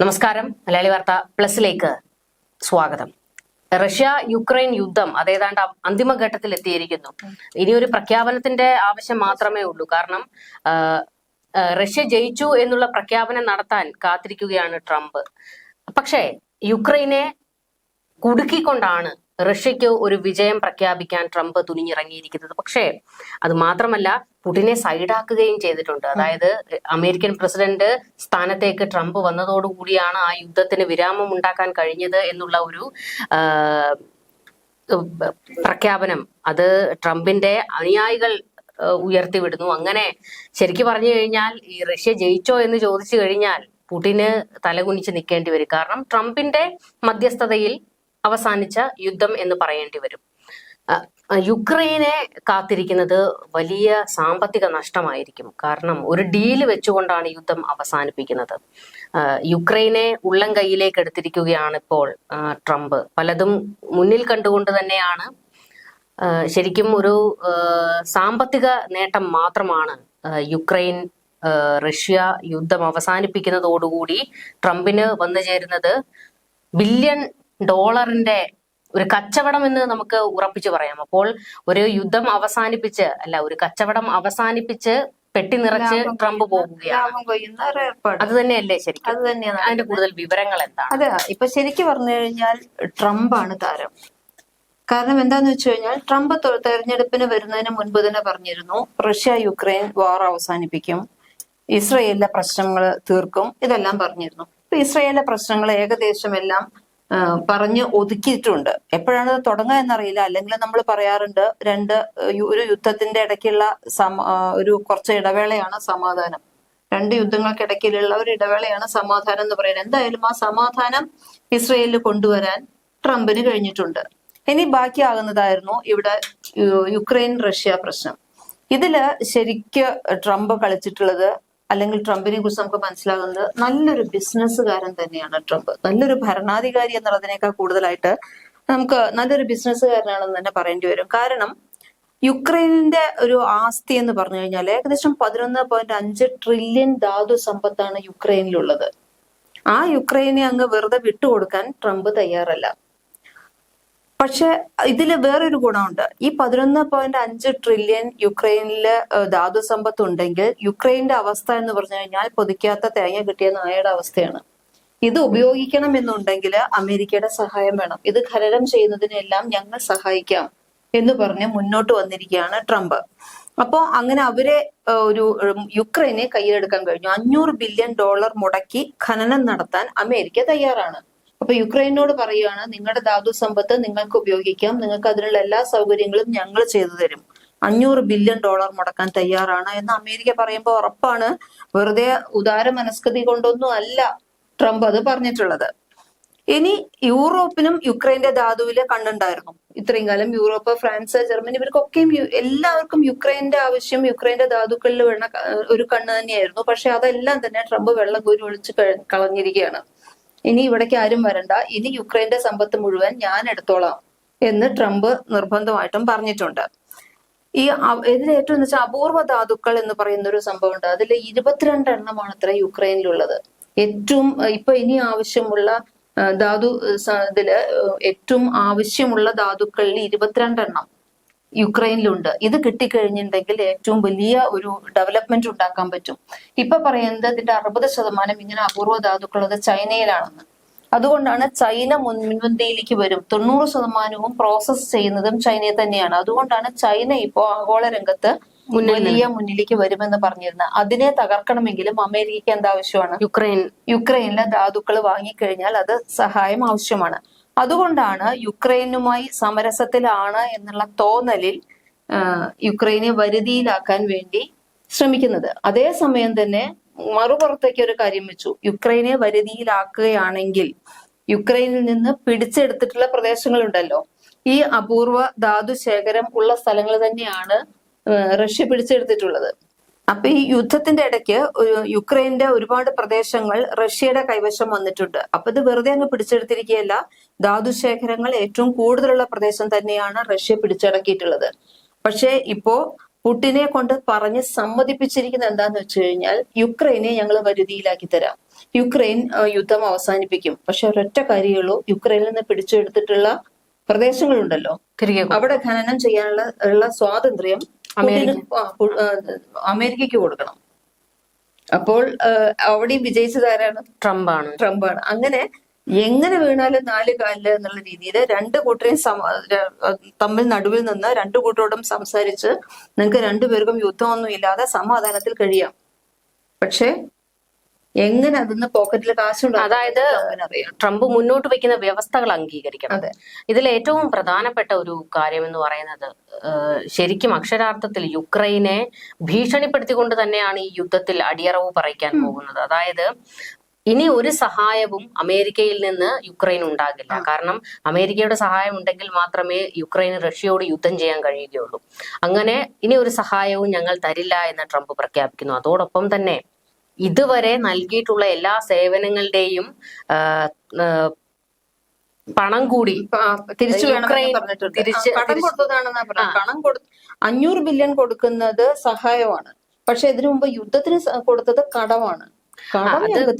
നമസ്കാരം. മലയാളി വാർത്ത പ്ലസിലേക്ക് സ്വാഗതം. റഷ്യ യുക്രൈൻ യുദ്ധം അതേതാണ്ട് അന്തിമഘട്ടത്തിൽ എത്തിയിരിക്കുന്നു. ഇനി ഒരു പ്രഖ്യാപനത്തിന്റെ ആവശ്യം മാത്രമേ ഉള്ളൂ. കാരണം റഷ്യ ജയിച്ചു എന്നുള്ള പ്രഖ്യാപനം നടത്താൻ കാത്തിരിക്കുകയാണ് ട്രംപ്. പക്ഷേ യുക്രൈനെ കുടുക്കിക്കൊണ്ടാണ് റഷ്യക്ക് ഒരു വിജയം പ്രഖ്യാപിക്കാൻ ട്രംപ് തുനിഞ്ഞിറങ്ങിയിരിക്കുന്നത്. പക്ഷേ അത് മാത്രമല്ല പുടിനെ സൈഡാക്കുകയും ചെയ്തിട്ടുണ്ട്. അതായത് അമേരിക്കൻ പ്രസിഡന്റ് സ്ഥാനത്തേക്ക് ട്രംപ് വന്നതോടുകൂടിയാണ് ആ യുദ്ധത്തിന് വിരാമം ഉണ്ടാക്കാൻ കഴിഞ്ഞത് എന്നുള്ള ഒരു പ്രഖ്യാപനം. അത് ട്രംപിന്റെ അനുയായികൾ ഉയർത്തിവിടുന്നു. അങ്ങനെ ശരിക്കു പറഞ്ഞു കഴിഞ്ഞാൽ ഈ റഷ്യ ജയിച്ചോ എന്ന് ചോദിച്ചു കഴിഞ്ഞാൽ പുടിന് തലകുനിച്ച് നിൽക്കേണ്ടി വരും. കാരണം ട്രംപിന്റെ മധ്യസ്ഥതയിൽ അവസാനിച്ച യുദ്ധം എന്ന് പറയേണ്ടി വരും. യുക്രൈനെ കാത്തിരിക്കുന്നത് വലിയ സാമ്പത്തിക നഷ്ടമായിരിക്കും. കാരണം ഒരു ഡീൽ വെച്ചുകൊണ്ടാണ് യുദ്ധം അവസാനിപ്പിക്കുന്നത്. യുക്രൈനെ ഉള്ളം കൈയിലേക്ക് എടുത്തിരിക്കുകയാണ് ഇപ്പോൾ ട്രംപ്. പലതും മുന്നിൽ കണ്ടുകൊണ്ട് തന്നെയാണ്. ശരിക്കും ഒരു സാമ്പത്തിക നേട്ടം മാത്രമാണ് യുക്രൈൻ റഷ്യ യുദ്ധം അവസാനിപ്പിക്കുന്നതോടുകൂടി ട്രംപിന് വന്നു ചേരുന്നത് ബില്യൺ ഡോളറിന്റെ ഒരു കച്ചവടം എന്ന് നമുക്ക് ഉറപ്പിച്ചു പറയാം. അപ്പോൾ ഒരു യുദ്ധം അവസാനിപ്പിച്ച് അല്ല ഒരു കച്ചവടം അവസാനിപ്പിച്ച് പെട്ടി നിറച്ച് ട്രംപ് പോകുകയാണ് അത് തന്നെയല്ലേ ശരിക്കും? അത് തന്നെയാണ്. അതിന്റെ കൂടുതൽ വിവരങ്ങൾ എന്താണ്? അതെ ഇപ്പൊ ശരിക്കും പറഞ്ഞു കഴിഞ്ഞാൽ ട്രംപാണ് താരം. കാരണം എന്താന്ന് വെച്ച് കഴിഞ്ഞാൽ ട്രംപ് തെരഞ്ഞെടുപ്പിന് വരുന്നതിന് മുൻപ് തന്നെ പറഞ്ഞിരുന്നു റഷ്യ യുക്രൈൻ വാർ അവസാനിപ്പിക്കും ഇസ്രയേലിലെ പ്രശ്നങ്ങൾ തീർക്കും ഇതെല്ലാം പറഞ്ഞിരുന്നു. ഇപ്പൊ ഇസ്രയേലിലെ പ്രശ്നങ്ങൾ ഏകദേശം എല്ലാം പറഞ്ഞ് ഒതുക്കിയിട്ടുണ്ട്. എപ്പോഴാണ് ഇത് തുടങ്ങുക എന്നറിയില്ല. അല്ലെങ്കിൽ നമ്മൾ പറയാറുണ്ട് രണ്ട് ഒരു യുദ്ധത്തിന്റെ ഇടയ്ക്കുള്ള സമ ഒരു കുറച്ച് ഇടവേളയാണ് സമാധാനം. രണ്ട് യുദ്ധങ്ങൾക്കിടയ്ക്കിലുള്ള ഒരു ഇടവേളയാണ് സമാധാനം എന്ന് പറയുന്നത്. എന്തായാലും ആ സമാധാനം ഇസ്രയേലിൽ കൊണ്ടുവരാൻ ട്രംപിന് കഴിഞ്ഞിട്ടുണ്ട്. ഇനി ബാക്കിയാകുന്നതായിരുന്നു ഇവിടെ യുക്രൈൻ റഷ്യ പ്രശ്നം. ഇതിൽ ശരിക്ക് ട്രംപ് കളിച്ചിട്ടുള്ളത് അല്ലെങ്കിൽ ട്രംപിനെ കുറിച്ച് നമുക്ക് മനസ്സിലാകുന്നത് നല്ലൊരു ബിസിനസ്സുകാരൻ തന്നെയാണ് ട്രംപ്. നല്ലൊരു ഭരണാധികാരി എന്നുള്ളതിനേക്കാൾ കൂടുതലായിട്ട് നമുക്ക് നല്ലൊരു ബിസിനസ്സുകാരനാണെന്ന് തന്നെ പറയേണ്ടി വരും. കാരണം യുക്രൈനിന്റെ ഒരു ആസ്തി എന്ന് പറഞ്ഞു കഴിഞ്ഞാൽ ഏകദേശം പതിനൊന്ന് പോയിന്റ് അഞ്ച് ട്രില്യൺ ധാതു സമ്പത്താണ് യുക്രൈനിലുള്ളത്. ആ യുക്രൈനെ അങ്ങ് വെറുതെ വിട്ടുകൊടുക്കാൻ ട്രംപ് തയ്യാറല്ല. പക്ഷെ ഇതിൽ വേറൊരു ഗുണമുണ്ട്. ഈ പതിനൊന്ന് പോയിന്റ് അഞ്ച് ട്രില്യൺ യുക്രൈനിൽ ഏഹ്, ധാതു സമ്പത്ത് ഉണ്ടെങ്കിൽ യുക്രൈന്റെ അവസ്ഥ എന്ന് പറഞ്ഞു കഴിഞ്ഞാൽ പൊതിക്കാത്ത തേങ്ങ കിട്ടിയ നായയുടെ അവസ്ഥയാണ്. ഇത് ഉപയോഗിക്കണം എന്നുണ്ടെങ്കിൽ അമേരിക്കയുടെ സഹായം വേണം. ഇത് ഖനനം ചെയ്യുന്നതിനെല്ലാം ഞങ്ങൾ സഹായിക്കാം എന്ന് പറഞ്ഞ് മുന്നോട്ട് വന്നിരിക്കുകയാണ് ട്രംപ്. അപ്പോ അങ്ങനെ അവരെ ഒരു യുക്രൈനെ കയ്യിലെടുക്കാൻ കഴിഞ്ഞു. അഞ്ഞൂറ് ബില്യൺ ഡോളർ മുടക്കി ഖനനം നടത്താൻ അമേരിക്ക തയ്യാറാണ്. അപ്പൊ യുക്രൈനോട് പറയുകയാണ് നിങ്ങളുടെ ധാതു സമ്പത്ത് നിങ്ങൾക്ക് ഉപയോഗിക്കാം. നിങ്ങൾക്ക് അതിനുള്ള എല്ലാ സൗകര്യങ്ങളും ഞങ്ങൾ ചെയ്തു തരും. അഞ്ഞൂറ് ബില്യൺ ഡോളർ മുടക്കാൻ തയ്യാറാണ്. എന്ന് അമേരിക്ക പറയുമ്പോൾ ഉറപ്പാണ്. വെറുതെ ഉദാര മനസ്കൃതി കൊണ്ടൊന്നും അല്ല ട്രംപ് അത് പറഞ്ഞിട്ടുള്ളത്. ഇനി യൂറോപ്പിനും യുക്രൈന്റെ ധാതുവിൽ കണ്ടുണ്ടായിരുന്നു ഇത്രയും കാലം യൂറോപ്പ് ഫ്രാൻസ് ജർമ്മനി ഇവർക്കൊക്കെയും എല്ലാവർക്കും യുക്രൈന്റെ ആവശ്യം യുക്രൈന്റെ ധാതുക്കളിൽ വീണ ഒരു കണ്ണ് തന്നെയായിരുന്നു. പക്ഷെ അതെല്ലാം തന്നെ ട്രംപ് വെള്ളം കോരി ഒളിച്ച് കളഞ്ഞിരിക്കുകയാണ്. ഇനി ഇവിടേക്ക് ആരും വരണ്ട. ഇനി യുക്രൈന്റെ സമ്പത്ത് മുഴുവൻ ഞാൻ എടുത്തോളാം എന്ന് ട്രംപ് നിർബന്ധമായിട്ടും പറഞ്ഞിട്ടുണ്ട്. ഈ ഇതിൽ ഏറ്റവും വെച്ചാൽ അപൂർവ ധാതുക്കൾ എന്ന് പറയുന്ന ഒരു സംഭവം ഉണ്ട് അതിൽ ഇരുപത്തിരണ്ട് എണ്ണമാണ് അത്ര യുക്രൈനിലുള്ളത്. ഏറ്റവും ഇപ്പൊ ഇനി ആവശ്യമുള്ള ധാതു ഇതിൽ ഏറ്റവും ആവശ്യമുള്ള ധാതുക്കളിൽ ഇരുപത്തിരണ്ടെണ്ണം യുക്രൈനിലുണ്ട്. ഇത് കിട്ടിക്കഴിഞ്ഞിട്ടുണ്ടെങ്കിൽ ഏറ്റവും വലിയ ഒരു ഡെവലപ്മെന്റ് ഉണ്ടാക്കാൻ പറ്റും. ഇപ്പൊ പറയുന്നത് ഇതിന്റെ അറുപത് ശതമാനം ഇങ്ങനെ അപൂർവ ധാതുക്കളത് ചൈനയിലാണെന്ന്. അതുകൊണ്ടാണ് ചൈന മുൻ- മുൻപന്തിയിലേക്ക് വരും. തൊണ്ണൂറ് ശതമാനവും പ്രോസസ് ചെയ്യുന്നതും ചൈനയെ തന്നെയാണ്. അതുകൊണ്ടാണ് ചൈന ഇപ്പോൾ ആഗോള രംഗത്ത് വലിയ മുന്നിലേക്ക് വരുമെന്ന് പറഞ്ഞിരുന്നത്. അതിനെ തകർക്കണമെങ്കിലും അമേരിക്കയ്ക്ക് എന്താവശ്യമാണ്? യുക്രൈൻ. യുക്രൈനിലെ ധാതുക്കൾ വാങ്ങിക്കഴിഞ്ഞാൽ അത് സഹായം ആവശ്യമാണ്. അതുകൊണ്ടാണ് യുക്രൈനുമായി സമരസത്തിലാണ് എന്നുള്ള തോന്നലിൽ യുക്രൈനെ വരുതിയിലാക്കാൻ വേണ്ടി ശ്രമിക്കുന്നത്. അതേസമയം തന്നെ മറുപുറത്തേക്ക് ഒരു കാര്യം വെച്ചു. യുക്രൈനെ വരുതിയിലാക്കുകയാണെങ്കിൽ യുക്രൈനിൽ നിന്ന് പിടിച്ചെടുത്തിട്ടുള്ള പ്രദേശങ്ങളുണ്ടല്ലോ. ഈ അപൂർവ ധാതു ശേഖരം ഉള്ള സ്ഥലങ്ങൾ തന്നെയാണ് റഷ്യ പിടിച്ചെടുത്തിട്ടുള്ളത്. അപ്പൊ ഈ യുദ്ധത്തിന്റെ ഇടയ്ക്ക് യുക്രൈന്റെ ഒരുപാട് പ്രദേശങ്ങൾ റഷ്യയുടെ കൈവശം വന്നിട്ടുണ്ട്. അപ്പൊ ഇത് വെറുതെ അങ്ങ് പിടിച്ചെടുത്തിരിക്കുകയല്ല ധാതുശേഖരങ്ങൾ ഏറ്റവും കൂടുതലുള്ള പ്രദേശം തന്നെയാണ് റഷ്യ പിടിച്ചടക്കിയിട്ടുള്ളത്. പക്ഷേ ഇപ്പോ പുട്ടിനെ കൊണ്ട് പറഞ്ഞ് സമ്മതിപ്പിച്ചിരിക്കുന്ന എന്താന്ന് വെച്ച് കഴിഞ്ഞാൽ യുക്രൈനെ ഞങ്ങൾ വരുതിയിലാക്കി തരാം. യുക്രൈൻ യുദ്ധം അവസാനിപ്പിക്കും. പക്ഷെ ഒരൊറ്റ കാര്യമുള്ളൂ യുക്രൈനിൽ നിന്ന് പിടിച്ചെടുത്തിട്ടുള്ള പ്രദേശങ്ങളുണ്ടല്ലോ. അവിടെ ഖനനം ചെയ്യാനുള്ള ഉള്ള സ്വാതന്ത്ര്യം അമേരിക്കയ്ക്ക് കൊടുക്കണം. അപ്പോൾ അവിടെയും അവിടെയും വിജയിച്ചതാരാണ് ട്രംപാണ്. ട്രംപാണ്. അങ്ങനെ എങ്ങനെ വീണാലും നാല് കാലിൽ എന്നുള്ള രീതിയിൽ രണ്ട് കൂട്ടരെയും തമ്മിൽ നടുവിൽ നിന്ന് രണ്ടു കൂട്ടരോടും സംസാരിച്ച് നിങ്ങൾക്ക് രണ്ടുപേർക്കും യുദ്ധമൊന്നും ഇല്ലാതെ സമാധാനത്തിൽ കഴിയാം. പക്ഷെ എങ്ങനെ അതിന്ന് പോക്കറ്റിൽ കാശുണ്ട് അതായത് ട്രംപ് മുന്നോട്ട് വെക്കുന്ന വ്യവസ്ഥകൾ അംഗീകരിക്കണം. ഇതിൽ ഏറ്റവും പ്രധാനപ്പെട്ട ഒരു കാര്യം എന്ന് പറയുന്നത് ശരിക്കും അക്ഷരാർത്ഥത്തിൽ യുക്രൈനെ ഭീഷണിപ്പെടുത്തിക്കൊണ്ട് തന്നെയാണ് ഈ യുദ്ധത്തിൽ അടിയറവ് പറയിക്കാൻ പോകുന്നത്. അതായത് ഇനി ഒരു സഹായവും അമേരിക്കയിൽ നിന്ന് യുക്രൈൻ ഉണ്ടാകില്ല. കാരണം അമേരിക്കയുടെ സഹായം ഉണ്ടെങ്കിൽ മാത്രമേ യുക്രൈന് റഷ്യയോട് യുദ്ധം ചെയ്യാൻ കഴിയുകയുള്ളൂ. അങ്ങനെ ഇനി ഒരു സഹായവും ഞങ്ങൾ തരില്ല എന്ന് ട്രംപ് പ്രഖ്യാപിക്കുന്നു. അതോടൊപ്പം തന്നെ ഇതുവരെ നൽകിയിട്ടുള്ള എല്ലാ സേവനങ്ങളുടെയും പണം കൂടി തിരിച്ചു പണം അഞ്ഞൂറ് ബില്യൺ കൊടുക്കുന്നത് സഹായമാണ്. പക്ഷെ ഇതിനു മുമ്പ് യുദ്ധത്തിന് കൊടുത്തത് കടമാണ്.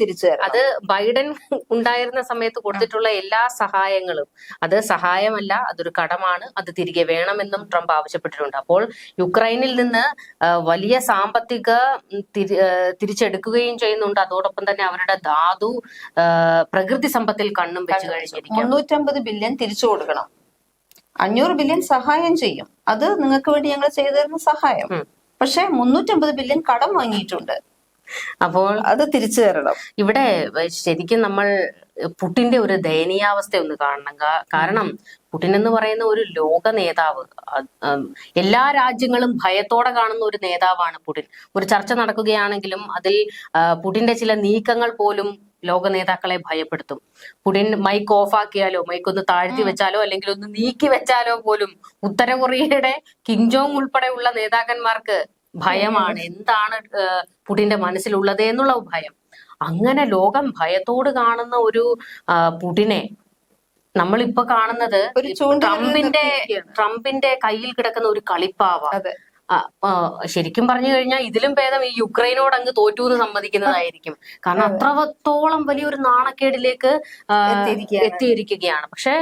തിരിച്ചു അത് ബൈഡൻ ഉണ്ടായിരുന്ന സമയത്ത് കൊടുത്തിട്ടുള്ള എല്ലാ സഹായങ്ങളും അത് സഹായമല്ല അതൊരു കടമാണ് അത് തിരികെ വേണമെന്നും ട്രംപ് ആവശ്യപ്പെട്ടിട്ടുണ്ട്. അപ്പോൾ യുക്രൈനിൽ നിന്ന് വലിയ സാമ്പത്തിക തിരിച്ചെടുക്കുകയും ചെയ്യുന്നുണ്ട്. അതോടൊപ്പം തന്നെ അവരുടെ ധാതു പ്രകൃതി സമ്പത്തിൽ കണ്ണും വെച്ച് കഴിഞ്ഞിരിക്കും മുന്നൂറ്റമ്പത് ബില്യൺ തിരിച്ചു കൊടുക്കണം. അഞ്ഞൂറ് ബില്യൺ സഹായം ചെയ്യും. അത് നിങ്ങൾക്ക് വേണ്ടി ഞങ്ങൾ ചെയ്തു തരുന്ന സഹായം. പക്ഷെ മുന്നൂറ്റമ്പത് ബില്യൺ കടം വാങ്ങിയിട്ടുണ്ട്. അപ്പോൾ അത് തിരിച്ചു തരണം. ഇവിടെ ശരിക്കും നമ്മൾ പുട്ടിന്റെ ഒരു ദയനീയാവസ്ഥ ഒന്ന് കാണണം. കാരണം പുട്ടിൻ എന്ന് പറയുന്ന ഒരു ലോക നേതാവ് എല്ലാ രാജ്യങ്ങളും ഭയത്തോടെ കാണുന്ന ഒരു നേതാവാണ് പുടിൻ ഒരു ചർച്ച നടക്കുകയാണെങ്കിലും അതിൽ പുടിന്റെ ചില നീക്കങ്ങൾ പോലും ലോക നേതാക്കളെ ഭയപ്പെടുത്തും. പുടിൻ മൈക്ക് ഓഫ് ആക്കിയാലോ മൈക്ക് ഒന്ന് താഴ്ത്തി വെച്ചാലോ അല്ലെങ്കിൽ ഒന്ന് നീക്കി വെച്ചാലോ പോലും ഉത്തര കൊറിയയുടെ കിങ് ജോങ് ഉൾപ്പെടെയുള്ള നേതാക്കന്മാർക്ക് ഭയമാണ്. എന്താണ് പുടിന്റെ മനസ്സിലുള്ളത് എന്നുള്ള ഭയം. അങ്ങനെ ലോകം ഭയത്തോട് കാണുന്ന ഒരു പുടിനെ നമ്മളിപ്പോ കാണുന്നത് ട്രംപിന്റെ ട്രംപിന്റെ കയ്യിൽ കിടക്കുന്ന ഒരു കളിപ്പാവ. ശരിക്കും പറഞ്ഞു കഴിഞ്ഞാൽ ഇതിലും ഭേദം ഈ യുക്രൈനോട് അങ്ങ് തോറ്റു എന്ന് സമ്മതിക്കുന്നതായിരിക്കും. കാരണം അത്രത്തോളം വലിയൊരു നാണക്കേടിലേക്ക് എത്തിയിരിക്കുകയാണ്. പക്ഷെ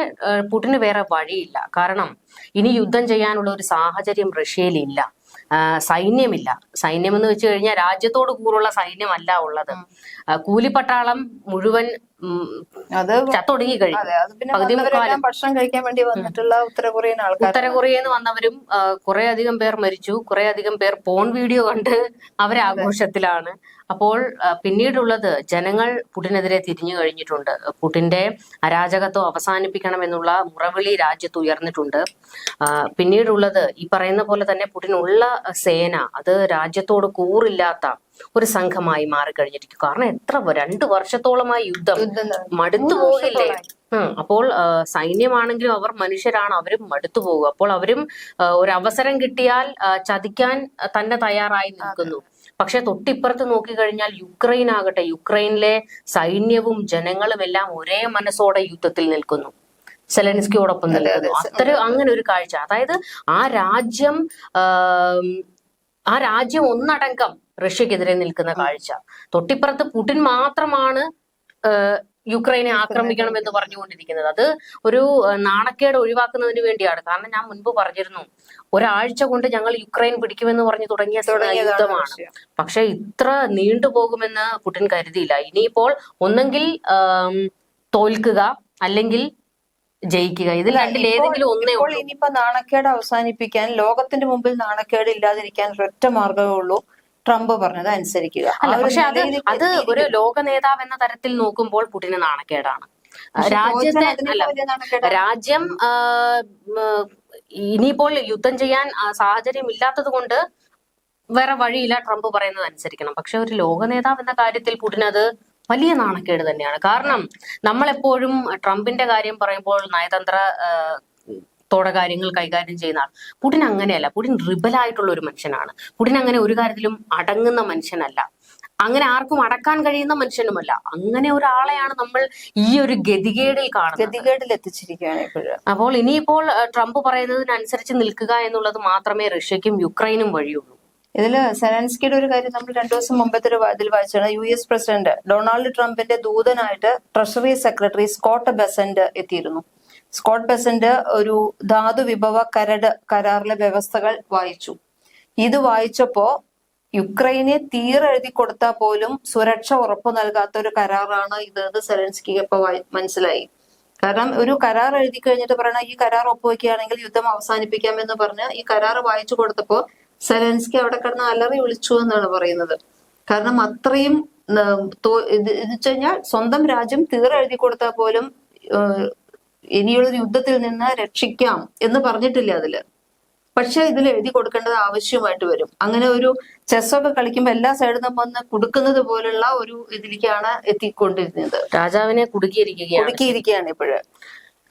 പുടിന് വേറെ വഴിയില്ല. കാരണം ഇനി യുദ്ധം ചെയ്യാനുള്ള ഒരു സാഹചര്യം റഷ്യയിലില്ല. സൈന്യമില്ല. സൈന്യം എന്ന് വെച്ച് കഴിഞ്ഞാൽ രാജ്യത്തോട് കൂറുള്ള സൈന്യമല്ല ഉള്ളത്. കൂലിപ്പട്ടാളം മുഴുവൻ അത് ചത്തൊടുങ്ങി കഴിഞ്ഞു ഭക്ഷണം കഴിക്കാൻ വേണ്ടി വന്നിട്ടുള്ള ഉത്തര കൊറിയൻ ആൾക്കാർ ഉത്തര കൊറിയയിൽ നിന്ന് വന്നവരും കുറെ അധികം പേർ മരിച്ചു. കുറെ അധികം പേർ പോൺ വീഡിയോ കണ്ട് അവരെ ആഘോഷത്തിലാണ്. അപ്പോൾ പിന്നീടുള്ളത് ജനങ്ങൾ പുടിനെതിരെ തിരിഞ്ഞു കഴിഞ്ഞിട്ടുണ്ട്. പുടിന്റെ അരാജകത്വം അവസാനിപ്പിക്കണം എന്നുള്ള മുറവിളി രാജ്യത്ത് ഉയർന്നിട്ടുണ്ട്. പിന്നീടുള്ളത് ഈ പറയുന്ന പോലെ തന്നെ പുടിനുള്ള സേന അത് രാജ്യത്തോട് കൂറില്ലാത്ത ഒരു സംഘമായി മാറിക്കഴിഞ്ഞിരിക്കും. കാരണം എത്ര രണ്ടു വർഷത്തോളമായി യുദ്ധം മടുത്തു പോകില്ലേ? അപ്പോൾ സൈന്യമാണെങ്കിലും അവർ മനുഷ്യരാണ് അവരും മടുത്തു പോകും. അപ്പോൾ അവരും ഒരു അവസരം കിട്ടിയാൽ ചതിക്കാൻ തന്നെ തയ്യാറായി നിൽക്കുന്നു. പക്ഷെ തൊട്ടിപ്പുറത്ത് നോക്കിക്കഴിഞ്ഞാൽ യുക്രൈൻ ആകട്ടെ യുക്രൈനിലെ സൈന്യവും ജനങ്ങളും എല്ലാം ഒരേ മനസ്സോടെ യുദ്ധത്തിൽ നിൽക്കുന്നു. സെലൻസ്കിയോടൊപ്പം നിൽക്കുന്നു. അത്തരം അങ്ങനെ ഒരു കാഴ്ച. അതായത് ആ രാജ്യം ആ രാജ്യം ഒന്നടങ്കം റഷ്യക്കെതിരെ നിൽക്കുന്ന കാഴ്ച. തൊട്ടിപ്പുറത്ത് പുടിൻ മാത്രമാണ് യുക്രൈനെ ആക്രമിക്കണം എന്ന് പറഞ്ഞുകൊണ്ടിരിക്കുന്നത്. അത് ഒരു നാണക്കേട് ഒഴിവാക്കുന്നതിന് വേണ്ടിയാണ്. കാരണം ഞാൻ മുൻപ് പറഞ്ഞിരുന്നു ഒരാഴ്ച കൊണ്ട് ഞങ്ങൾ യുക്രൈൻ പിടിക്കുമെന്ന് പറഞ്ഞു തുടങ്ങിയ യുദ്ധമാണ്. പക്ഷെ ഇത്ര നീണ്ടുപോകുമെന്ന് പുടിൻ കരുതിയില്ല. ഇനിയിപ്പോൾ ഒന്നെങ്കിൽ തോൽക്കുക അല്ലെങ്കിൽ ജയിക്കുക. ഇതിൽ രണ്ടിൽ ഏതെങ്കിലും ഒന്നേ ഉള്ളൂ. ഇനിയിപ്പോ നാണക്കേട് അവസാനിപ്പിക്കാൻ ലോകത്തിന്റെ മുമ്പിൽ നാണക്കേട് ഇല്ലാതിരിക്കാൻ ഒരൊറ്റ മാർഗമേ ഉള്ളൂ. ട്രംപ് പറഞ്ഞത് അനുസരിക്കുക. പക്ഷെ അത് അത് ഒരു ലോക നേതാവ് എന്ന തരത്തിൽ നോക്കുമ്പോൾ പുടിന് നാണക്കേടാണ്. രാജ്യത്തെ അല്ല രാജ്യം ഇനിയിപ്പോൾ യുദ്ധം ചെയ്യാൻ സാഹചര്യം ഇല്ലാത്തത് കൊണ്ട് വേറെ വഴിയില്ല ട്രംപ് പറയുന്നത് അനുസരിക്കണം. പക്ഷെ ഒരു ലോക നേതാവ് എന്ന കാര്യത്തിൽ പുടിന് അത് വലിയ നാണക്കേട് തന്നെയാണ്. കാരണം നമ്മളെപ്പോഴും ട്രംപിന്റെ കാര്യം പറയുമ്പോൾ നയതന്ത്ര ആ, കാര്യങ്ങൾ കൈകാര്യം ചെയ്യുന്ന ആൾ പുടിൻ അങ്ങനെയല്ല. പുടിൻ റിബലായിട്ടുള്ള ഒരു മനുഷ്യനാണ്. പുടിൻ അങ്ങനെ ഒരു കാര്യത്തിലും അടങ്ങുന്ന മനുഷ്യനല്ല. അങ്ങനെ ആർക്കും അടക്കാൻ കഴിയുന്ന മനുഷ്യനുമല്ല. അങ്ങനെ ഒരാളെയാണ് നമ്മൾ ഈ ഒരു ഗതികേടിൽ കാണുന്നത്. ഗതികേടിൽ എത്തിച്ചിരിക്കുകയാണ് ഇപ്പോഴും. അപ്പോൾ ഇനിയിപ്പോൾ ട്രംപ് പറയുന്നതിനനുസരിച്ച് നിൽക്കുക എന്നുള്ളത് മാത്രമേ റഷ്യക്കും യുക്രൈനും വഴിയുള്ളൂ. ഇതിൽ സെലൻസ്കിയുടെ ഒരു കാര്യം നമ്മൾ രണ്ടു ദിവസം മുമ്പത്തെ ഒരു ഇതിൽ വായിച്ചാണ് യു എസ് പ്രസിഡന്റ് ഡൊണാൾഡ് ട്രംപിന്റെ ദൂതനായിട്ട് ട്രഷറി സെക്രട്ടറി സ്കോട്ട് ബെസന്റ് എത്തിയിരുന്നു. സ്കോട്ട് ബെസന്റ് ഒരു ധാതു വിഭവ കരട് കരാറിലെ വ്യവസ്ഥകൾ വായിച്ചു. ഇത് വായിച്ചപ്പോ യുക്രൈനെ തീരെഴുതി കൊടുത്താൽ പോലും സുരക്ഷ ഉറപ്പു നൽകാത്ത ഒരു കരാറാണ് ഇത് എന്ന് സെലൻസ്കിക്ക് ഇപ്പൊ മനസ്സിലായി. കാരണം ഒരു കരാർ എഴുതി കഴിഞ്ഞിട്ട് പറയണ ഈ കരാർ ഒപ്പുവെക്കുകയാണെങ്കിൽ യുദ്ധം അവസാനിപ്പിക്കാം എന്ന് പറഞ്ഞ് ഈ കരാർ വായിച്ചു കൊടുത്തപ്പോ സെലൻസ്കി അവിടെ കിടന്ന് അലറി വിളിച്ചു എന്നാണ് പറയുന്നത്. കാരണം അത്രയും ഇത് വെച്ച് കഴിഞ്ഞാൽ സ്വന്തം രാജ്യം തീർ എഴുതി കൊടുത്താൽ പോലും ഏഹ്, ഇനിയുള്ള യുദ്ധത്തിൽ നിന്ന് രക്ഷിക്കാം എന്ന് പറഞ്ഞിട്ടില്ല അതിൽ. പക്ഷെ ഇതിൽ എഴുതി കൊടുക്കേണ്ടത് ആവശ്യമായിട്ട് വരും. അങ്ങനെ ഒരു ചെസ്സൊക്കെ കളിക്കുമ്പോൾ എല്ലാ സൈഡിൽ നിന്നും വന്ന് കുടുക്കുന്നത് പോലുള്ള ഒരു ഇതിലേക്കാണ് എത്തിക്കൊണ്ടിരുന്നത്. രാജാവിനെ കുടുക്കിയിരിക്കുകയാണ്. ഇപ്പോഴ്.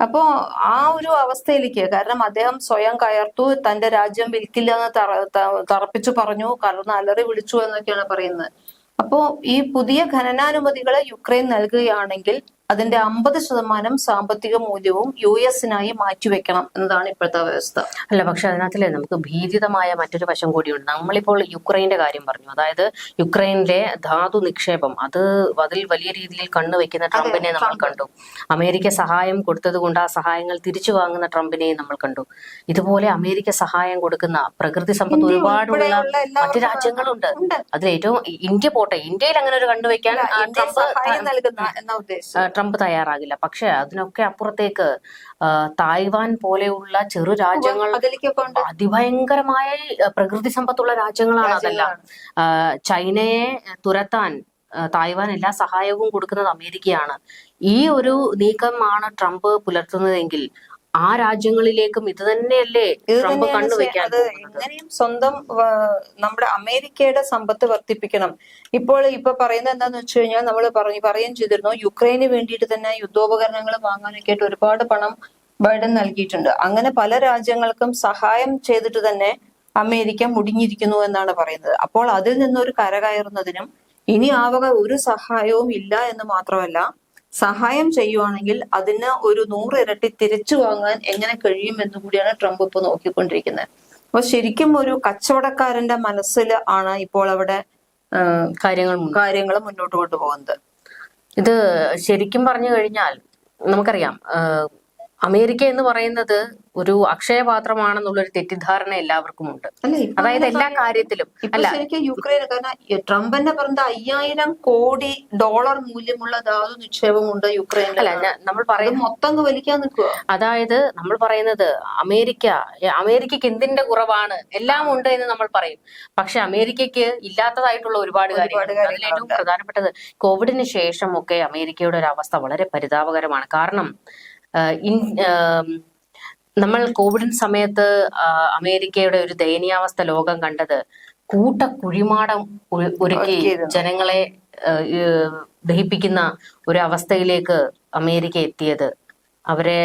അപ്പോ ആ ഒരു അവസ്ഥയിലേക്ക് കാരണം അദ്ദേഹം സ്വയം കയർത്തു തന്റെ രാജ്യം വിൽക്കില്ല എന്ന് തറ- തറപ്പിച്ചു പറഞ്ഞു കാരണം അലറി വിളിച്ചു എന്നൊക്കെയാണ് പറയുന്നത്. അപ്പോ ഈ പുതിയ ഖനനാനുമതികളെ യുക്രൈൻ നൽകുകയാണെങ്കിൽ അതിന്റെ അമ്പത് ശതമാനം സാമ്പത്തിക മൂല്യവും യു എസിനായി മാറ്റിവെക്കണം എന്നതാണ് ഇപ്പോഴത്തെ വ്യവസ്ഥ അല്ല പക്ഷെ അതിനകത്തിലെ നമുക്ക് ഭീതിതമായ മറ്റൊരു വശം കൂടിയുണ്ട്. നമ്മളിപ്പോൾ യുക്രൈന്റെ കാര്യം പറഞ്ഞു. അതായത് യുക്രൈനിലെ ധാതു നിക്ഷേപം അത് അതിൽ വലിയ രീതിയിൽ കണ്ണുവെക്കുന്ന ട്രംപിനെ നമ്മൾ കണ്ടു. അമേരിക്ക സഹായം കൊടുത്തത് കൊണ്ട് ആ സഹായങ്ങൾ തിരിച്ചു വാങ്ങുന്ന ട്രംപിനെയും നമ്മൾ കണ്ടു. ഇതുപോലെ അമേരിക്ക സഹായം കൊടുക്കുന്ന പ്രകൃതി സമ്പത്ത് ഒരുപാടുള്ള മറ്റു രാജ്യങ്ങളുണ്ട്. അതിൽ ഏറ്റവും ഇന്ത്യ പോട്ടെ ഇന്ത്യയിൽ അങ്ങനെ ഒരു കണ്ടുവെക്കാൻ ട്രംപ് ട്രംപ് തയ്യാറാകില്ല. പക്ഷെ അതിനൊക്കെ അപ്പുറത്തേക്ക് തായ്വാൻ പോലെയുള്ള ചെറു രാജ്യങ്ങൾ അതിഭയങ്കരമായ പ്രകൃതി സമ്പത്തുള്ള രാജ്യങ്ങളാണ് അതെല്ലാം. ചൈനയെ തുരത്താൻ തായ്വാൻ എല്ലാ സഹായവും കൊടുക്കുന്നത് അമേരിക്കയാണ്. ഈ ഒരു നീക്കമാണ് ട്രംപ് പുലർത്തുന്നതെങ്കിൽ ആ രാജ്യങ്ങളിലേക്കും ഇത് തന്നെയല്ലേ ട്രംപ് കണ്ണുവെക്കാൻ എങ്ങനെയും സ്വന്തം നമ്മുടെ അമേരിക്കയുടെ സമ്പത്ത് വർദ്ധിപ്പിക്കണം. ഇപ്പോൾ ഇപ്പൊ പറയുന്നത് എന്താന്ന് വെച്ച് കഴിഞ്ഞാൽ നമ്മൾ പറഞ്ഞു പറയുകയും ചെയ്തിരുന്നു യുക്രൈന് വേണ്ടിയിട്ട് തന്നെ യുദ്ധോപകരണങ്ങൾ വാങ്ങാനൊക്കെ ആയിട്ട് ഒരുപാട് പണം ബൈഡൻ നൽകിയിട്ടുണ്ട്. അങ്ങനെ പല രാജ്യങ്ങൾക്കും സഹായം ചെയ്തിട്ട് തന്നെ അമേരിക്ക മുടിഞ്ഞിരിക്കുന്നു എന്നാണ് പറയുന്നത്. അപ്പോൾ അതിൽ നിന്നൊരു കരകയറുന്നതിനും ഇനി ആവക ഒരു സഹായവും ഇല്ല എന്ന് മാത്രമല്ല സഹായം ചെയ്യുവാണെങ്കിൽ അതിന് ഒരു നൂറ് ഇരട്ടി തിരിച്ചു വാങ്ങാൻ എങ്ങനെ കഴിയും എന്ന് കൂടിയാണ് ട്രംപ് ഇപ്പൊ നോക്കിക്കൊണ്ടിരിക്കുന്നത്. അപ്പൊ ശരിക്കും ഒരു കച്ചവടക്കാരന്റെ മനസ്സിൽ ആണ് ഇപ്പോൾ അവിടെ കാര്യങ്ങൾ കാര്യങ്ങൾ മുന്നോട്ട് കൊണ്ടുപോകുന്നത്. ഇത് ശരിക്കും പറഞ്ഞു കഴിഞ്ഞാൽ നമുക്കറിയാം അമേരിക്ക എന്ന് പറയുന്നത് ഒരു അക്ഷയപാത്രമാണെന്നുള്ളൊരു തെറ്റിദ്ധാരണ എല്ലാവർക്കും ഉണ്ട് അതായത് എല്ലാ കാര്യത്തിലും. അല്ല. ശരിക്കും യുക്രൈൻ കാരണം ട്രംപ് തന്നെ പറഞ്ഞത് അയ്യായിരം കോടി ഡോളർ മൂല്യമുള്ള ധാതു നിക്ഷേപമുണ്ട് യുക്രൈനിൽ അല്ല നമ്മൾ പറയുന്നത് പറയുന്ന മൊത്തം വലിക്കാൻ നിൽക്കുക അതായത് നമ്മൾ പറയുന്നത് അമേരിക്ക അമേരിക്കക്ക് എന്തിന്റെ കുറവാണ്? എല്ലാം ഉണ്ട് എന്ന് നമ്മൾ പറയും. പക്ഷെ അമേരിക്കക്ക് ഇല്ലാത്തതായിട്ടുള്ള ഒരുപാട് കാര്യങ്ങൾ അതിലേറ്റവും പ്രധാനപ്പെട്ടത് കോവിഡിന് ശേഷമൊക്കെ അമേരിക്കയുടെ ഒരു അവസ്ഥ വളരെ പരിതാപകരമാണ്. കാരണം ഇൻ- നമ്മൾ കോവിഡ് സമയത്ത് അമേരിക്കയുടെ ഒരു ദയനീയാവസ്ഥ ലോകം കണ്ടത് കൂട്ട കുഴിമാടം ഒരുക്കി ജനങ്ങളെ ദഹിപ്പിക്കുന്ന ഒരു അവസ്ഥയിലേക്ക് അമേരിക്ക എത്തിയത്. അവരെ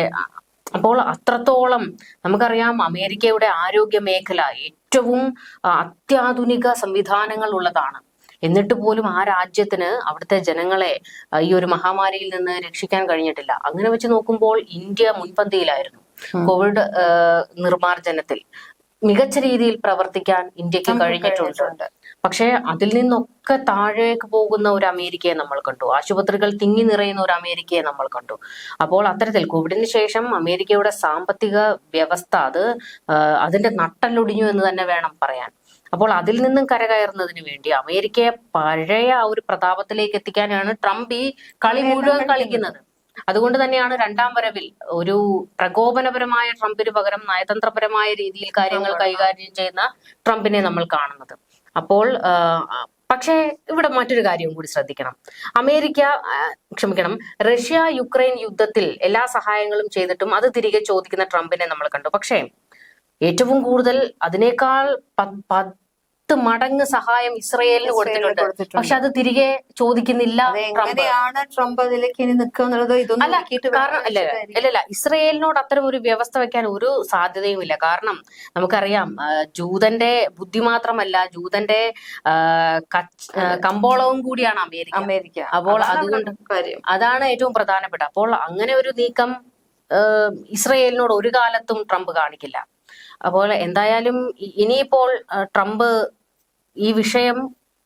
അപ്പോൾ അത്രത്തോളം നമുക്കറിയാം അമേരിക്കയുടെ ആരോഗ്യ മേഖല ഏറ്റവും അത്യാധുനിക സംവിധാനങ്ങൾ ഉള്ളതാണ്. എന്നിട്ട് പോലും ആ രാജ്യത്തിന് അവിടുത്തെ ജനങ്ങളെ ഈ ഒരു മഹാമാരിയിൽ നിന്ന് രക്ഷിക്കാൻ കഴിഞ്ഞിട്ടില്ല. അങ്ങനെ വെച്ച് നോക്കുമ്പോൾ ഇന്ത്യ മുൻപന്തിയിലായിരുന്നു. കോവിഡ് നിർമാർജനത്തിൽ മികച്ച രീതിയിൽ പ്രവർത്തിക്കാൻ ഇന്ത്യയ്ക്ക് കഴിഞ്ഞിട്ടുണ്ട്. പക്ഷെ അതിൽ നിന്നൊക്കെ താഴേക്ക് പോകുന്ന ഒരു അമേരിക്കയെ നമ്മൾ കണ്ടു. ആശുപത്രികൾ തിങ്ങി നിറയുന്ന ഒരു അമേരിക്കയെ നമ്മൾ കണ്ടു. അപ്പോൾ അത്തരത്തിൽ കോവിഡിന് ശേഷം അമേരിക്കയുടെ സാമ്പത്തിക വ്യവസ്ഥ അത് അതിന്റെ നട്ടല്ലൊടിഞ്ഞു എന്ന് തന്നെ വേണം പറയാൻ. അപ്പോൾ അതിൽ നിന്നും കരകയറുന്നതിന് വേണ്ടി അമേരിക്കയെ പഴയ ആ ഒരു പ്രതാപത്തിലേക്ക് എത്തിക്കാനാണ് ട്രംപ് ഈ കളി മുഴുവൻ കളിക്കുന്നത്. അതുകൊണ്ട് തന്നെയാണ് രണ്ടാം വരവിൽ ഒരു പ്രകോപനപരമായ ട്രംപിന് പകരം നയതന്ത്രപരമായ രീതിയിൽ കാര്യങ്ങൾ കൈകാര്യം ചെയ്യുന്ന ട്രംപിനെ നമ്മൾ കാണുന്നത്. അപ്പോൾ പക്ഷേ ഇവിടെ മറ്റൊരു കാര്യവും കൂടി ശ്രദ്ധിക്കണം. അമേരിക്ക ക്ഷമിക്കണം റഷ്യ യുക്രൈൻ യുദ്ധത്തിൽ എല്ലാ സഹായങ്ങളും ചെയ്തിട്ടും അത് തിരികെ ചോദിക്കുന്ന ട്രംപിനെ നമ്മൾ കണ്ടു. പക്ഷേ ഏറ്റവും കൂടുതൽ അതിനേക്കാൾ പത്ത് മടങ്ങ് സഹായം ഇസ്രയേലിന് കൊടുത്തിട്ടുണ്ട്. പക്ഷെ അത് തിരികെ ചോദിക്കുന്നില്ല എങ്ങനെയാണ് ട്രംപ് അതിലേക്ക് ഇനി നിൽക്കുക എന്നുള്ളത് ഇതൊന്നും കാരണം അല്ല അല്ലല്ല ഇസ്രയേലിനോട് അത്തരം ഒരു വ്യവസ്ഥ വെക്കാൻ ഒരു സാധ്യതയും ഇല്ല. കാരണം നമുക്കറിയാം ജൂതന്റെ ബുദ്ധി മാത്രമല്ല ജൂതന്റെ കമ്പോളവും കൂടിയാണ് അമേരിക്ക. അമേരിക്ക. അപ്പോൾ അതുകൊണ്ട് അതാണ് ഏറ്റവും പ്രധാനപ്പെട്ട. അപ്പോൾ അങ്ങനെ ഒരു നീക്കം ഇസ്രയേലിനോട് ഒരു കാലത്തും ട്രംപ് കാണിക്കില്ല. അപ്പോൾ എന്തായാലും ഇനിയിപ്പോൾ ട്രംപ് ഈ വിഷയം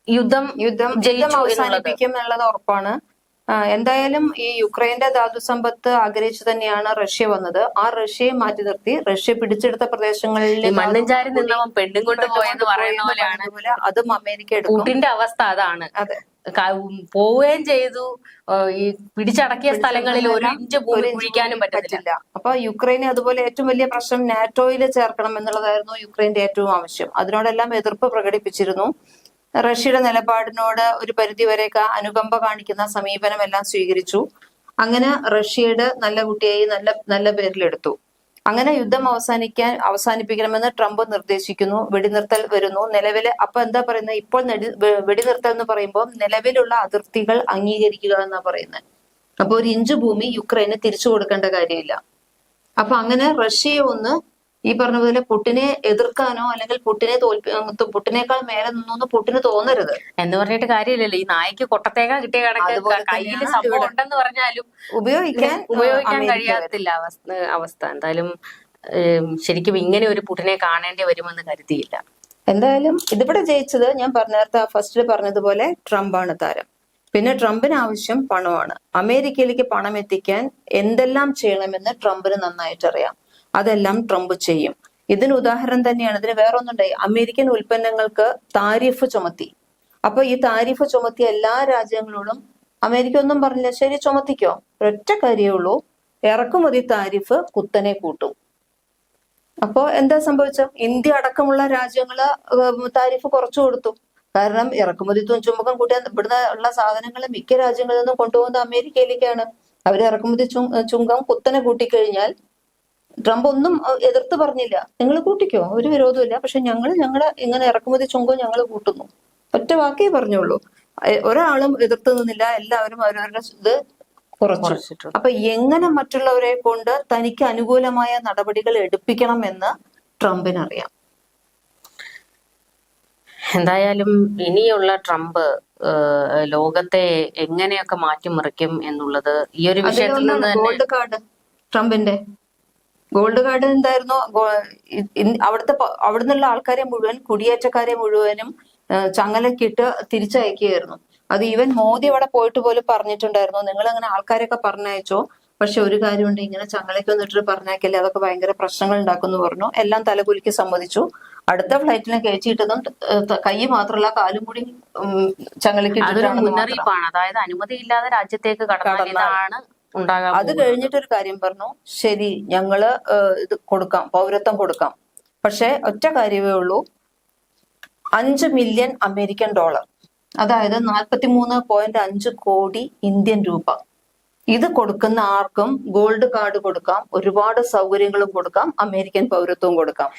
യുദ്ധം യുദ്ധം യുദ്ധം അവസാനിപ്പിക്കും എന്നുള്ളത്. ഉറപ്പാണ്. എന്തായാലും ഈ യുക്രൈന്റെ ധാതു സമ്പത്ത് ആഗ്രഹിച്ചു തന്നെയാണ് റഷ്യ വന്നത്. ആ റഷ്യയെ മാറ്റി നിർത്തി റഷ്യ പിടിച്ചെടുത്ത പ്രദേശങ്ങളിൽ മണ്ണഞ്ചാരി മണ്ണും ചാരി നിന്നവൻ പെണ്ണും കൊണ്ട് പോയെന്ന് പറയുന്ന പോലെയാണ് പോലെ അതും അമേരിക്ക എടുക്കും. പുടിന്റെ അവസ്ഥ അതാണ്. അതെ. പോവുകയും ചെയ്തു. ഈ പിടിച്ചടക്കിയ സ്ഥലങ്ങളിൽ ഒരു ഇഞ്ച് ഭൂമി കുഴിക്കാനും പറ്റത്തില്ല. പറ്റില്ല. അപ്പൊ യുക്രൈന് അതുപോലെ ഏറ്റവും വലിയ പ്രശ്നം നാറ്റോയിൽ ചേർക്കണം എന്നുള്ളതായിരുന്നു യുക്രൈന്റെ ഏറ്റവും ആവശ്യം. അതിനോടെല്ലാം എതിർപ്പ് പ്രകടിപ്പിച്ചിരുന്നു. റഷ്യയുടെ നിലപാടിനോട് ഒരു പരിധിവരെയൊക്കെ അനുകമ്പ കാണിക്കുന്ന സമീപനമെല്ലാം സ്വീകരിച്ചു. അങ്ങനെ റഷ്യയുടെ നല്ല കുട്ടിയായി നല്ല നല്ല പേരിലെടുത്തു. അങ്ങനെ യുദ്ധം അവസാനിക്കാൻ അവസാനിപ്പിക്കണമെന്ന് ട്രംപ് നിർദ്ദേശിക്കുന്നു വെടിനിർത്തൽ വരുന്നു. നിലവിലെ അപ്പൊ എന്താ പറയുന്നത്? ഇപ്പോൾ വെടിനിർത്തൽ എന്ന് പറയുമ്പോൾ നിലവിലുള്ള അതിർത്തികൾ അംഗീകരിക്കുക എന്നാ പറയുന്നത്. അപ്പൊ ഒരു ഇഞ്ച് ഭൂമി യുക്രൈന് തിരിച്ചു കൊടുക്കേണ്ട കാര്യമില്ല. അപ്പൊ അങ്ങനെ റഷ്യയെ ഒന്ന് ഈ പറഞ്ഞതുപോലെ പോലെ പുട്ടിനെ എതിർക്കാനോ അല്ലെങ്കിൽ പുട്ടിനെ തോൽപ്പി പുട്ടിനേക്കാൾ മേലെ നിന്നൊന്ന് പുട്ടിന് തോന്നരുത്. എന്ന് പറഞ്ഞിട്ട് കാര്യമില്ലല്ലോ. ഈ നായ്ക്ക് കൊട്ടത്തേക്കാ കിട്ടിയ കണക്ക്. കയ്യിൽ സംഭവം ഉണ്ടെന്ന് പറഞ്ഞാലും ഉപയോഗിക്കാൻ ഉപയോഗിക്കാൻ കഴിയാത്തില്ല അവസ്ഥ അവസ്ഥ. എന്തായാലും ശരിക്കും ഇങ്ങനെ ഒരു പുട്ടിനെ കാണേണ്ടി വരുമെന്ന് കരുതിയില്ല. എന്തായാലും ഇതിവിടെ ജയിച്ചത് ഞാൻ പറഞ്ഞ നേരത്തെ ഫസ്റ്റിൽ പറഞ്ഞതുപോലെ ട്രംപാണ് താരം. പിന്നെ ട്രംപിന് ആവശ്യം പണമാണ്. അമേരിക്കയിലേക്ക് പണം എത്തിക്കാൻ എന്തെല്ലാം ചെയ്യണമെന്ന് ട്രംപിന് നന്നായിട്ട് അറിയാം അതെല്ലാം ട്രംപ് ചെയ്യും. ഇതിന് ഉദാഹരണം തന്നെയാണ്. ഇതിന് വേറൊന്നുണ്ടായി അമേരിക്കൻ ഉൽപ്പന്നങ്ങൾക്ക് താരിഫ് ചുമത്തി. അപ്പൊ ഈ താരിഫ് ചുമത്തിയ എല്ലാ രാജ്യങ്ങളോടും അമേരിക്ക ഒന്നും പറഞ്ഞില്ല. ശരി ചുമത്തിക്കോ? ഒറ്റ കാര്യമേ ഉള്ളൂ. ഇറക്കുമതി താരിഫ് കുത്തനെ കൂട്ടും. അപ്പോ എന്താ സംഭവിച്ചത്? ഇന്ത്യ അടക്കമുള്ള രാജ്യങ്ങൾ താരിഫ് കുറച്ചു കൊടുത്തു. കാരണം ഇറക്കുമതി ചുമക്കം കൂട്ടിയാൽ ഇവിടുന്ന് ഉള്ള സാധനങ്ങൾ മിക്ക രാജ്യങ്ങളിൽ നിന്നും കൊണ്ടുപോകുന്നത് അമേരിക്കയിലേക്കാണ്. അവർ ഇറക്കുമതി ചുങ്കം കുത്തനെ കൂട്ടിക്കഴിഞ്ഞാൽ ട്രംപ് ഒന്നും എതിർത്ത് പറഞ്ഞില്ല. നിങ്ങൾ കൂട്ടിക്കോ? ഒരു വിരോധമില്ല പക്ഷെ ഞങ്ങൾ ഞങ്ങളെ ഇങ്ങനെ ഇറക്കുമതി ചുങ്കം ഞങ്ങൾ കൂട്ടുന്നു. ഒറ്റ വാക്കേ പറഞ്ഞുള്ളൂ. ഒരാളും എതിർത്ത് നിന്നില്ല. എല്ലാവരും അവരവരുടെ ഇത് കുറച്ചു. അപ്പൊ എങ്ങനെ മറ്റുള്ളവരെ കൊണ്ട് തനിക്ക് അനുകൂലമായ നടപടികൾ എടുപ്പിക്കണം എന്ന് ട്രംപിനറിയാം. എന്തായാലും ഇനിയുള്ള ട്രംപ് ലോകത്തെ എങ്ങനെയൊക്കെ മാറ്റിമറിക്കും എന്നുള്ളത് ഈ ഒരു വിഷയത്തിൽ നിന്ന് തന്നെ ഗോൾഡ് കാർഡ് ട്രംപിന്റെ. ഗോൾഡ് കാർഡ് എന്തായിരുന്നു? അവിടുത്തെ അവിടുന്നുള്ള ആൾക്കാരെ മുഴുവൻ കുടിയേറ്റക്കാരെ മുഴുവനും ചങ്ങലക്കിട്ട് തിരിച്ചയക്കുകയായിരുന്നു. അത് ഈവൻ മോദി അവിടെ പോയിട്ട് പോലും പറഞ്ഞിട്ടുണ്ടായിരുന്നു. നിങ്ങൾ അങ്ങനെ ആൾക്കാരൊക്കെ പറഞ്ഞയച്ചോ? പക്ഷെ ഒരു കാര്യമുണ്ട് ഇങ്ങനെ ചങ്ങലയ്ക്കൊന്നും ഇട്ടിട്ട് പറഞ്ഞേക്കല്ലേ അതൊക്കെ ഭയങ്കര പ്രശ്നങ്ങൾ ഉണ്ടാക്കുന്നു പറഞ്ഞു. എല്ലാം തലകുലിക്ക് സമ്മതിച്ചു. അടുത്ത ഫ്ലൈറ്റിനെ കയറ്റിയിട്ടതും കൈ മാത്രമല്ല കാലും കൂടി ചങ്ങലയ്ക്ക്. മുന്നറിയിപ്പാണ്. അതായത് അനുമതിയില്ലാതെ രാജ്യത്തേക്ക് കടന്നാൽ കടന്നാൽ. അത് കഴിഞ്ഞിട്ട് ഒരു കാര്യം പറഞ്ഞു. ശരി ഞങ്ങൾ ഇത് കൊടുക്കാം പൗരത്വം കൊടുക്കാം. പക്ഷെ ഒറ്റ കാര്യമേ ഉള്ളൂ. അഞ്ച് മില്യൺ അമേരിക്കൻ ഡോളർ. അതായത് നാൽപ്പത്തി മൂന്ന് പോയിന്റ് അഞ്ച് കോടി ഇന്ത്യൻ രൂപ. ഇത് കൊടുക്കുന്ന ആർക്കും ഗോൾഡ് കാർഡ് കൊടുക്കാം ഒരുപാട് സൗകര്യങ്ങളും കൊടുക്കാം അമേരിക്കൻ പൗരത്വവും കൊടുക്കാം.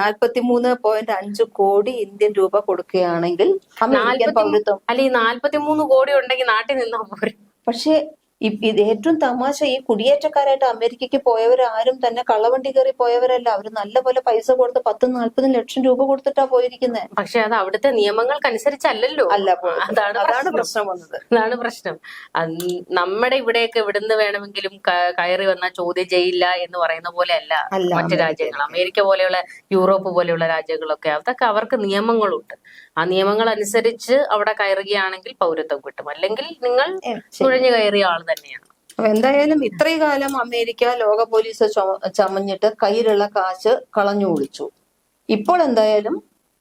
നാൽപ്പത്തി മൂന്ന് പോയിന്റ് അഞ്ച് കോടി ഇന്ത്യൻ രൂപ കൊടുക്കുകയാണെങ്കിൽ അമേരിക്കൻ പൗരത്വം അല്ല ഈ നാല്പത്തി മൂന്ന് കോടി ഉണ്ടെങ്കിൽ നാട്ടിൽ നിന്നാ പോരെ. പക്ഷേ ഇത് ഏറ്റവും തമാശ ഈ കുടിയേറ്റക്കാരായിട്ട് അമേരിക്കയ്ക്ക് പോയവരാരും തന്നെ കള്ളവണ്ടി കയറി പോയവരല്ല. അവർ നല്ലപോലെ പൈസ കൊടുത്ത് പത്തും നാൽപ്പതും ലക്ഷം രൂപ കൊടുത്തിട്ടാ പോയിരിക്കുന്നത് പക്ഷെ അത് അവിടുത്തെ നിയമങ്ങൾക്കനുസരിച്ചല്ലല്ലോ. അല്ല അതാണ് അതാണ് പ്രശ്നം. വന്നത്. അതാണ് പ്രശ്നം. നമ്മുടെ ഇവിടെയൊക്കെ ഇവിടുന്ന് വേണമെങ്കിലും കയറി വന്നാൽ ചോദ്യം ചെയ്യില്ല എന്ന് പറയുന്ന പോലെ അല്ല മറ്റു രാജ്യങ്ങൾ. അമേരിക്ക പോലെയുള്ള യൂറോപ്പ് പോലെയുള്ള രാജ്യങ്ങളൊക്കെ അതൊക്കെ അവർക്ക് നിയമങ്ങളുണ്ട്. ആ നിയമങ്ങൾ അനുസരിച്ച് അവിടെ കയറുകയാണെങ്കിൽ പൗരത്വം കിട്ടും. അല്ലെങ്കിൽ നിങ്ങൾ. നുഴഞ്ഞു കയറിയ ആൾ തന്നെയാണ്. അപ്പൊ എന്തായാലും ഇത്രയും കാലം അമേരിക്ക ലോക പോലീസ് ചമഞ്ഞിട്ട് കയ്യിലുള്ള കാശ് കളഞ്ഞു ഒളിച്ചു ഇപ്പോൾ എന്തായാലും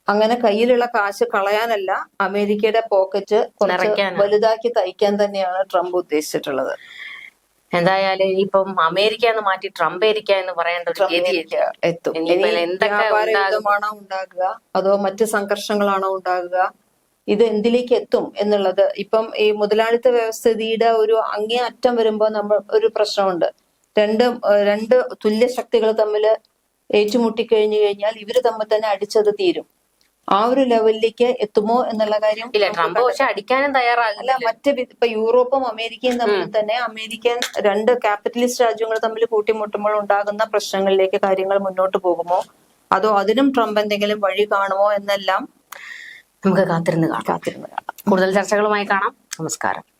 അങ്ങനെ കയ്യിലുള്ള കാശ് കളയാനല്ല അമേരിക്കയുടെ പോക്കറ്റ് വലുതാക്കി തയ്ക്കാൻ തന്നെയാണ് ട്രംപ് ഉദ്ദേശിച്ചിട്ടുള്ളത്. എന്തായാലും ഇപ്പം അമേരിക്ക എന്ന് മാറ്റി ട്രംപ് ഏരിക്ക എന്ന് പറയേണ്ട ഒരു എത്തും. എന്തൊക്കെ ഉണ്ടാകുക? അതോ മറ്റ് സംഘർഷങ്ങളാണോ ഉണ്ടാകുക? ഇത് എന്തിലേക്ക് എത്തും എന്നുള്ളത്. ഇപ്പം ഈ മുതലാളിത്ത വ്യവസ്ഥിതിയുടെ ഒരു അങ്ങേ അറ്റം വരുമ്പോൾ നമ്മൾ ഒരു പ്രശ്നമുണ്ട്. രണ്ട് രണ്ട് തുല്യ ശക്തികൾ തമ്മിൽ ഏറ്റുമുട്ടി കഴിഞ്ഞു കഴിഞ്ഞാൽ ഇവർ തമ്മിൽ തന്നെ അടിച്ചത് തീരും. ആ ഒരു ലെവലിലേക്ക് എത്തുമോ എന്നുള്ള കാര്യം ഇല്ല ട്രംപ് പക്ഷെ അടിക്കാനും തയ്യാറാകില്ല. അല്ല മറ്റ് ഇപ്പൊ യൂറോപ്പും അമേരിക്കയും തമ്മിൽ തന്നെ അമേരിക്കൻ രണ്ട് ക്യാപിറ്റലിസ്റ്റ് രാജ്യങ്ങൾ തമ്മിൽ കൂട്ടിമുട്ടുമ്പോൾ ഉണ്ടാകുന്ന പ്രശ്നങ്ങളിലേക്ക് കാര്യങ്ങൾ മുന്നോട്ട് പോകുമോ? അതോ അതിനും ട്രംപ് എന്തെങ്കിലും വഴി കാണുമോ എന്നെല്ലാം നമുക്ക് കാത്തിരുന്ന് കാണാം. കാത്തിരുന്ന് കാണാം. കൂടുതൽ ചർച്ചകളുമായി കാണാം. നമസ്കാരം.